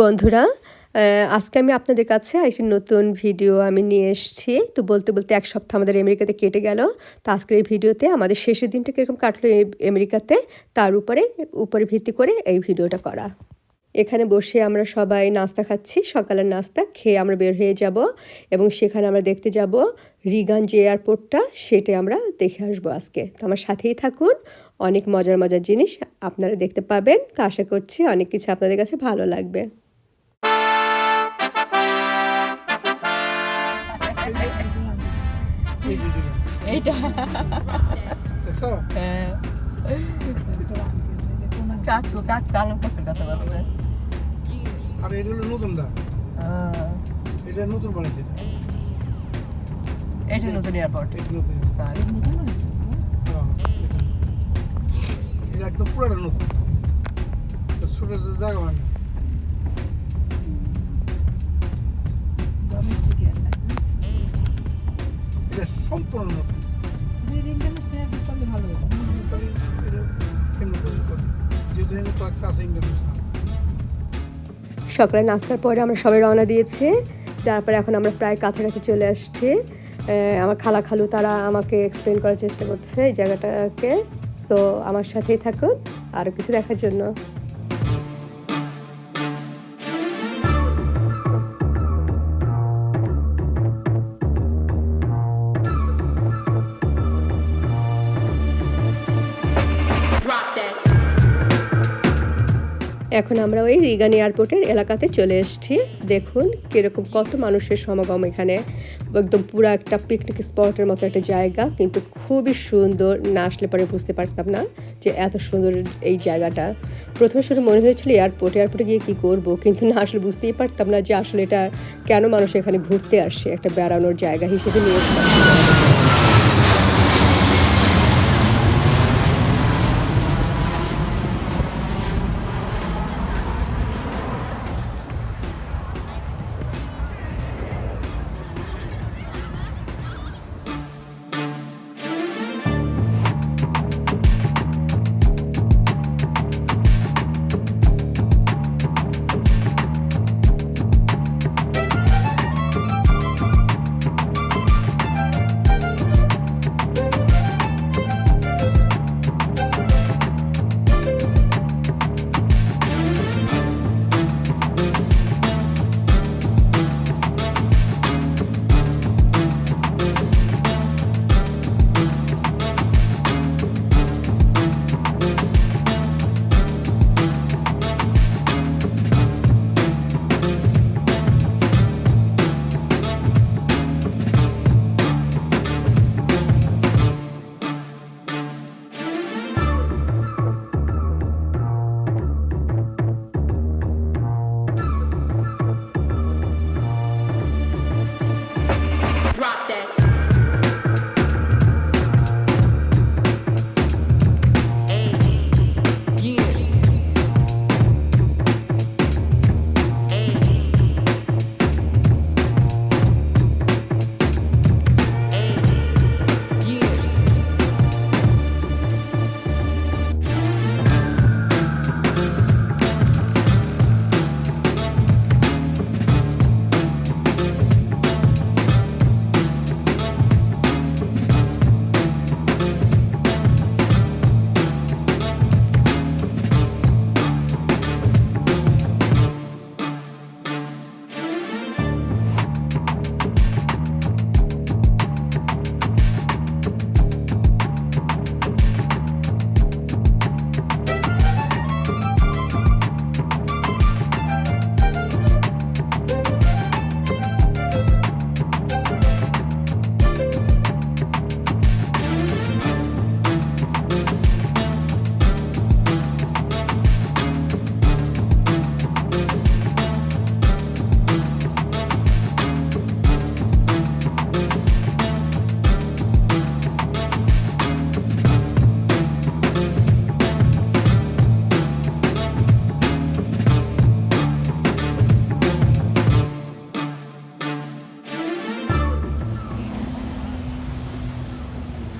বন্ধুরা আজকে আমি আপনাদের কাছে আরেকটি নতুন ভিডিও আমি নিয়ে এসেছি। তো বলতে বলতে এক সপ্তাহ আমাদের আমেরিকাতে কেটে গেল। তো আজকের এই ভিডিওতে আমাদের শেষের দিনটা কীরকম কাটলো আমেরিকাতে, তার উপরে উপরে ভিত্তি করে এই ভিডিওটা করা। এখানে বসে আমরা সবাই নাস্তা খাচ্ছি, সকালের নাস্তা, খেয়ে আমরা বের হয়ে যাব এবং সেখানে আমরা দেখতে যাব রিগান যে এয়ারপোর্টটা, সেটা আমরা দেখে আসব আজকে। তো আমার সাথেই থাকুন, অনেক মজার মজার জিনিস আপনারা দেখতে পাবেন। তো আশা করছি অনেক কিছু আপনাদের কাছে ভালো লাগবে। দেখছ হ্যাঁ কাকু কাক কালো কাকুর কথা বলছে। আর এটা হলো নতুন দা। এটা নতুন বানাইছে এটা নতুন এয়ারপোর্ট এটা নতুন হ্যাঁ, এটা একদম পুরোটা নতুন। ছোট জায়গা হয় না এটা সম্পূর্ণ নতুন। সকালে নাস্তার পরে আমরা সবাই রওনা দিয়েছি। তারপরে এখন আমরা প্রায় কাছাকাছি চলে আসছি। আমার খালা খালু তারা আমাকে এক্সপ্লেন করার চেষ্টা করছে এই জায়গাটাকে। সো আমার সাথেই থাকুন। আরও কিছু দেখার জন্য। এখন আমরা ওই রিগান এয়ারপোর্টের এলাকাতে চলে এসেছি। দেখুন কীরকম কত মানুষের সমাগম এখানে। একদম পুরো একটা পিকনিক স্পটের মতো একটা জায়গা, কিন্তু খুবই সুন্দর। না আসলে পরে বুঝতে পারতাম না যে এত সুন্দর এই জায়গাটা। প্রথমে শুধু মনে হয়েছিল এয়ারপোর্ট, এয়ারপোর্টে গিয়ে কী করব? কিন্তু না আসলে বুঝতেই পারতাম না যে আসলে এটা কেন মানুষ এখানে ঘুরতে আসে। একটা বেড়ানোর জায়গা হিসেবে নিয়েছিলাম।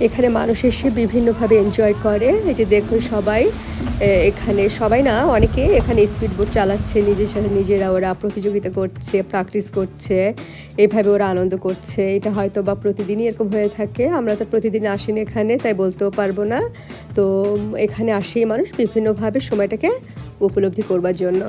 এখানে মানুষ এসে বিভিন্নভাবে এনজয় করে। এই যে দেখুন সবাই এখানে সবাই না, অনেকে এখানে স্পিড বোট চালাচ্ছে, নিজের সাথে নিজেরা ওরা প্রতিযোগিতা করছে প্র্যাকটিস করছে এইভাবে ওরা আনন্দ করছে। এটা হয়তো বা প্রতিদিনই এরকম হয়ে থাকে, আমরা তো প্রতিদিন আসিনি এখানে, তাই বলতেও পারব না। তো, এখানে আসেই মানুষ বিভিন্নভাবে সময়টাকে উপলব্ধি করবার জন্য।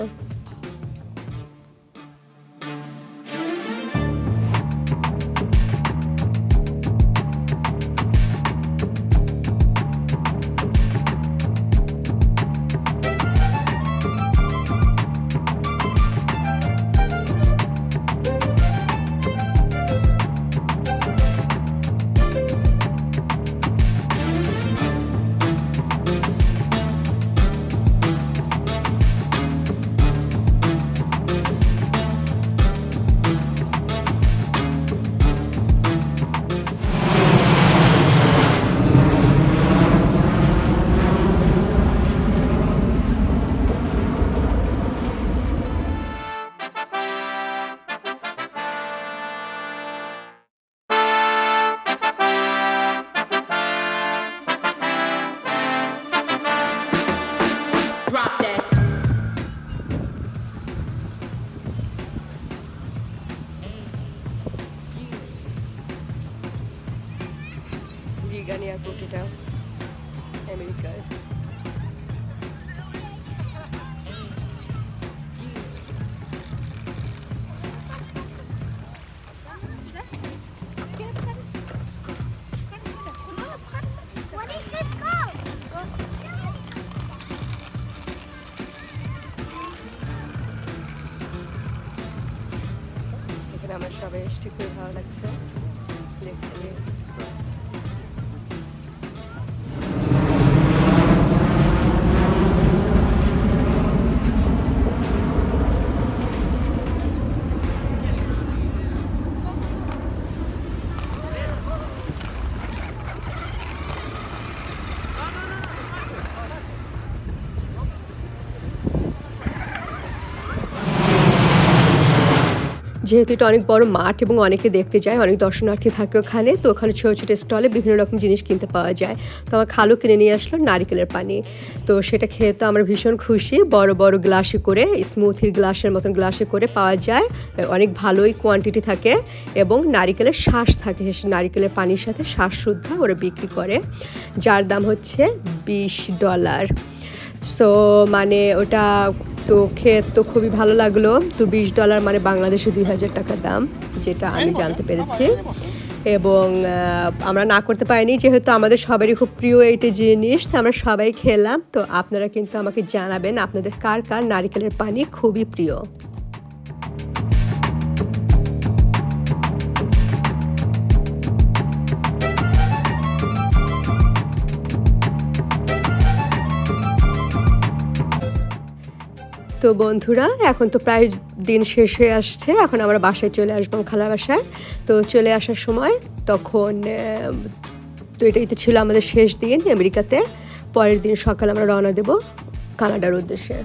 রিগান এয়ারপোর্ট এটা আমেরিকার আমরা সবাই এসছি খুবই ভালো লাগছে। দেখছি। যেহেতু এটা অনেক বড় মাঠ এবং অনেকে দেখতে যায়, অনেক দর্শনার্থী থাকে ওখানে, তো ওখানে ছোটো ছোটো স্টলে বিভিন্ন রকম জিনিস কিনতে পাওয়া যায়। তো আমার খালো কিনে নিয়ে আসলো নারিকেলের পানি। তো সেটা খেয়ে তো আমরা ভীষণ খুশি। বড় বড় গ্লাসে করে, স্মুথির গ্লাসের মতন গ্লাসে করে পাওয়া যায়। অনেক ভালোই কোয়ান্টিটি থাকে এবং নারিকেলের শ্বাস থাকে। সে নারিকেলের পানির সাথে শ্বাস শুদ্ধ ওরা বিক্রি করে, যার দাম হচ্ছে বিশ ডলার। সো মানে ওটা তো খেয়ে তো খুবই ভালো লাগল। তো বিশ ডলার মানে বাংলাদেশে দুই হাজার টাকা দাম যেটা আমি জানতে পেরেছি। এবং আমরা না করতে পারিনি যেহেতু আমাদের সবারই খুব প্রিয় এইটি জিনিস তো আমরা সবাই খেলাম। তো আপনারা কিন্তু আমাকে জানাবেন আপনাদের কার কার নারিকেলের পানি খুবই প্রিয়। তো বন্ধুরা, এখন তো প্রায় দিন শেষ হয়ে আসছে। এখন আমরা বাসায় চলে আসব খালার বাসায়। তো চলে আসার সময় তখন তো এটাই তো ছিল আমাদের শেষ দিন আমেরিকাতে। পরের দিন সকাল আমরা রওনা দেব কানাডার উদ্দেশ্যে।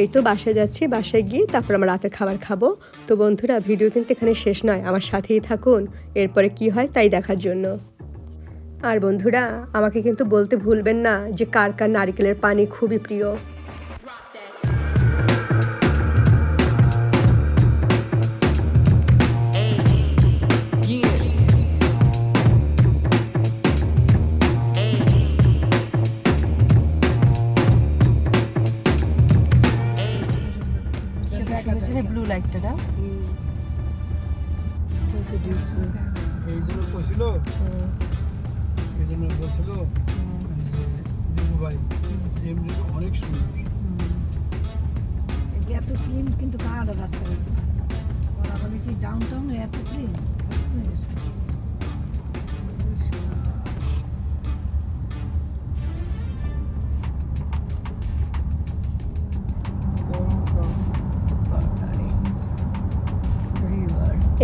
এই তো বাসায় যাচ্ছি, বাসায় গিয়ে তারপর আমরা রাতের খাবার খাব। তো বন্ধুরা, ভিডিও কিন্তু এখানে শেষ নয়, আমার সাথেই থাকুন, এরপরে কি হয় তাই দেখার জন্য। আর বন্ধুরা, আমাকে কিন্তু বলতে ভুলবেন না যে কার কার নারিকেলের পানি খুবই প্রিয়। লাইটটা না এই জন্য কছিল এই জন্য বলছিল দিবু ভাই এমনি অনেক সুন্দর। এত ক্লিন কিন্তু কানাডা রাস্তা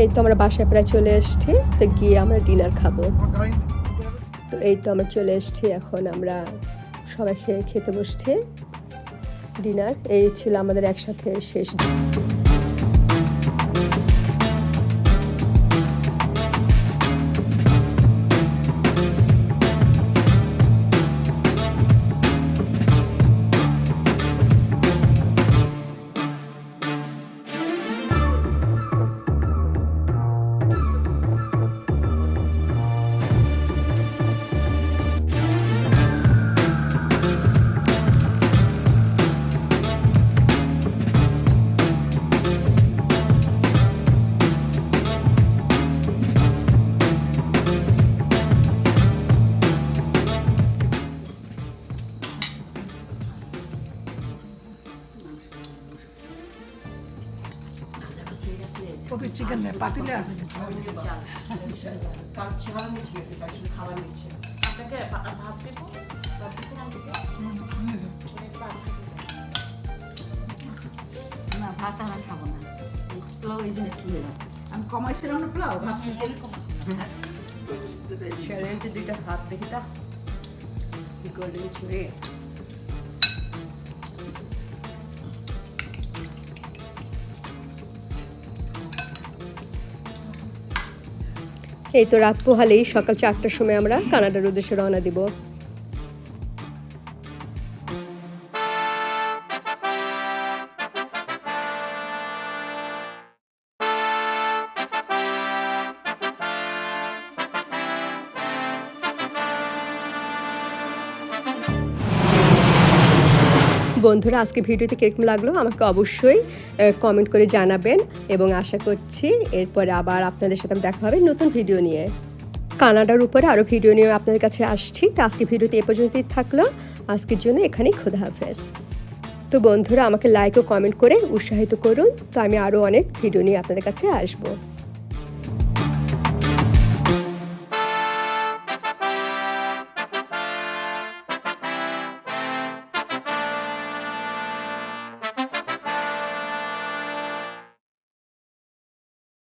এই তো আমরা বাসায় প্রায় চলে এসেছি, তো গিয়ে আমরা ডিনার খাব। তো এই তো আমরা চলে এসেছি, এখন আমরা সবাই খেয়ে, খেতে বসছি। ডিনার এই ছিল আমাদের একসাথে শেষ কপি চিকেন নেই পাতিলে আছে। না ভাত আর খাব না। পোলাও এই জন্য আমি কমাইছিলাম না পোলাও? ভাবছি দুইটা হাত দেখি তা। কি করলে ছুঁড়ে এই তো রাত পোহালেই সকাল চারটার সময় আমরা কানাডার উদ্দেশ্যে রওনা দিব। বন্ধুরা, আজকে ভিডিওতে কীরকম লাগল আমাকে অবশ্যই কমেন্ট করে জানাবেন এবং আশা করছি এরপরে আবার আপনাদের সাথে দেখা হবে নতুন ভিডিও নিয়ে। কানাডার উপরে আরও ভিডিও নিয়ে আপনাদের কাছে আসছি। তো আজকে ভিডিওতে এ পর্যন্তই থাকল। আজকের জন্য এখানেই খোদা হাফেজ। তো বন্ধুরা, আমাকে লাইক ও কমেন্ট করে উৎসাহিত করুন। তো আমি আরও অনেক ভিডিও নিয়ে আপনাদের কাছে আসব।